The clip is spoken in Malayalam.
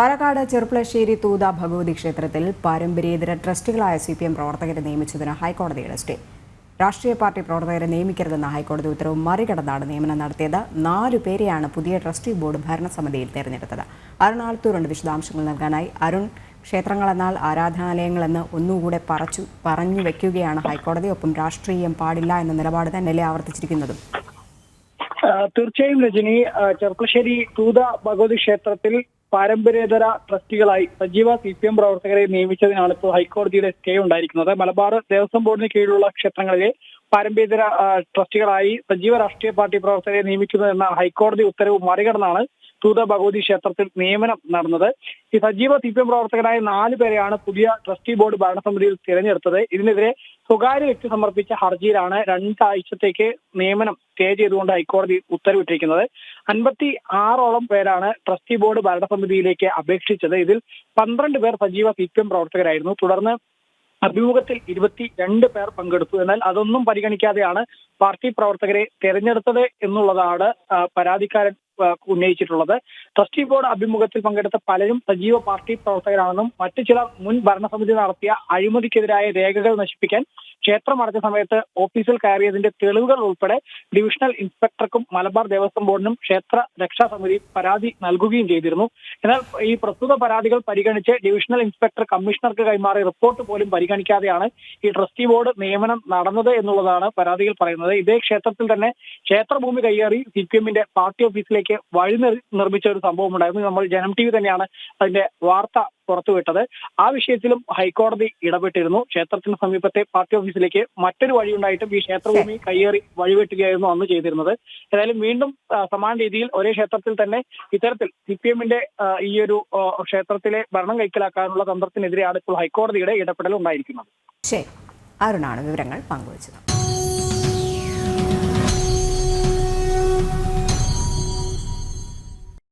പാലക്കാട് ചെറുപ്പളശ്ശേരി തൂത ഭഗവതി ക്ഷേത്രത്തിൽ പാരമ്പര്യേതര ട്രസ്റ്റുകളായ സി പി എം പ്രവർത്തകരെ നിയമിച്ചതിന് ഹൈക്കോടതിയുടെ സ്റ്റേ രാഷ്ട്രീയ പാർട്ടി പ്രവർത്തകരെ നിയമിക്കരുതെന്ന ഹൈക്കോടതി ഉത്തരവ് മറികടന്നാണ് നിയമനം നടത്തിയത്. നാലു പേരെയാണ് പുതിയ ട്രസ്റ്റി ബോർഡ് ഭരണസമിതിയിൽ തെരഞ്ഞെടുത്തത്. അരുണാളത്തൂരുണ്ട് വിശദാംശങ്ങൾ നൽകാനായി അരുൺ ക്ഷേത്രങ്ങളെന്നാൽ ആരാധനാലയങ്ങളെന്ന് ഒന്നുകൂടെ പറച്ചു പറഞ്ഞു വെക്കുകയാണ് ഹൈക്കോടതി. ഒപ്പം രാഷ്ട്രീയം പാടില്ല എന്ന നിലപാട് തന്നെയല്ലേ ആവർത്തിച്ചിരിക്കുന്നതും. തീർച്ചയായും രജനി ചെറുപ്പശ്ശേരി തൂത ഭഗവതി ക്ഷേത്രത്തിൽ പാരമ്പര്യേതര ട്രസ്റ്റികളായി സജീവ സി പി എം പ്രവർത്തകരെ നിയമിച്ചതിനാണ് ഇപ്പോൾ ഹൈക്കോടതിയുടെ സ്റ്റേ ഉണ്ടായിരിക്കുന്നത്. മലബാർ ദേവസ്വം ബോർഡിന് കീഴിലുള്ള ക്ഷേത്രങ്ങളിലെ പാരമ്പര്യേതര ട്രസ്റ്റികളായി സജീവ രാഷ്ട്രീയ പാർട്ടി പ്രവർത്തകരെ നിയമിക്കുന്നതെന്ന ഹൈക്കോടതി ഉത്തരവ് മറികടന്നാണ് തൂത ഭഗവതി ക്ഷേത്രത്തിൽ നിയമനം നടന്നത്. ഈ സജീവ സി പി എം പ്രവർത്തകരായ നാല് പേരെയാണ് പുതിയ ട്രസ്റ്റി ബോർഡ് ഭരണസമിതിയിൽ തിരഞ്ഞെടുത്തത്. ഇതിനെതിരെ സ്വകാര്യ വ്യക്തി സമർപ്പിച്ച ഹർജിയിലാണ് രണ്ടാഴ്ചത്തേക്ക് നിയമനം സ്റ്റേ ചെയ്തുകൊണ്ട് ഹൈക്കോടതി ഉത്തരവിട്ടിരിക്കുന്നത്. അൻപത്തി ആറോളം പേരാണ് ട്രസ്റ്റി ബോർഡ് ഭരണസമിതിയിലേക്ക് അപേക്ഷിച്ചത്. ഇതിൽ പന്ത്രണ്ട് പേർ സജീവ സി പി എം പ്രവർത്തകരായിരുന്നു. തുടർന്ന് അഭിമുഖത്തിൽ ഇരുപത്തി രണ്ട് പേർ പങ്കെടുത്തു. എന്നാൽ അതൊന്നും പരിഗണിക്കാതെയാണ് പാർട്ടി പ്രവർത്തകരെ തെരഞ്ഞെടുത്തത് എന്നുള്ളതാണ് പരാതിക്കാരൻ ഉന്നയിച്ചിട്ടുള്ളത്. ട്രസ്റ്റി ബോർഡ് അഭിമുഖത്തിൽ പങ്കെടുത്ത പലരും സജീവ പാർട്ടി പ്രവർത്തകരാണെന്നും മറ്റു ചിലർ മുൻ ഭരണസമിതി നടത്തിയ അഴിമതിക്കെതിരായ രേഖകൾ നശിപ്പിക്കാൻ ക്ഷേത്രം അടച്ച സമയത്ത് ഓഫീസിൽ കയറിയതിന്റെ തെളിവുകൾ ഉൾപ്പെടെ ഡിവിഷണൽ ഇൻസ്പെക്ടർക്കും മലബാർ ദേവസ്വം ബോർഡിനും ക്ഷേത്ര രക്ഷാ സമിതി പരാതി നൽകുകയും ചെയ്തിരുന്നു. എന്നാൽ ഈ പ്രസ്തുത പരാതികൾ പരിഗണിച്ച് ഡിവിഷണൽ ഇൻസ്പെക്ടർ കമ്മീഷണർക്ക് കൈമാറിയ റിപ്പോർട്ട് പോലും പരിഗണിക്കാതെയാണ് ഈ ട്രസ്റ്റി ബോർഡ് നിയമനം നടന്നത് എന്നുള്ളതാണ് പരാതിയിൽ പറയുന്നത്. ഇതേ ക്ഷേത്രത്തിൽ തന്നെ ക്ഷേത്രഭൂമി കൈയേറി സി പി എമ്മിന്റെ പാർട്ടി ഓഫീസിലേക്ക് വഴി നിർമ്മിച്ച ഒരു സംഭവം ഉണ്ടായിരുന്നു. നമ്മൾ ജനം ടി വി തന്നെയാണ് അതിന്റെ വാർത്ത പുറത്തുവിട്ടത്. ആ വിഷയത്തിലും ഹൈക്കോടതി ഇടപെട്ടിരുന്നു. ക്ഷേത്രത്തിന് സമീപത്തെ പാർട്ടി ഓഫീസിലേക്ക് മറ്റൊരു വഴിയുണ്ടായിട്ടും ഈ ക്ഷേത്രഭൂമി കയ്യേറി വഴിവെട്ടുകയായിരുന്നു അന്ന് ചെയ്തിരുന്നത്. ഏതായാലും വീണ്ടും സമാന രീതിയിൽ ഒരേ ക്ഷേത്രത്തിൽ തന്നെ ഇത്തരത്തിൽ സി പി എമ്മിന്റെ ഈ ഒരു ക്ഷേത്രത്തിലെ ഭരണം കൈക്കലാക്കാനുള്ള തന്ത്രത്തിനെതിരെയാണ് ഇപ്പോൾ ഹൈക്കോടതിയുടെ ഇടപെടൽ ഉണ്ടായിരിക്കുന്നത് ശരി. അരുണാണ് വിവരങ്ങൾ പങ്കുവച്ചത്.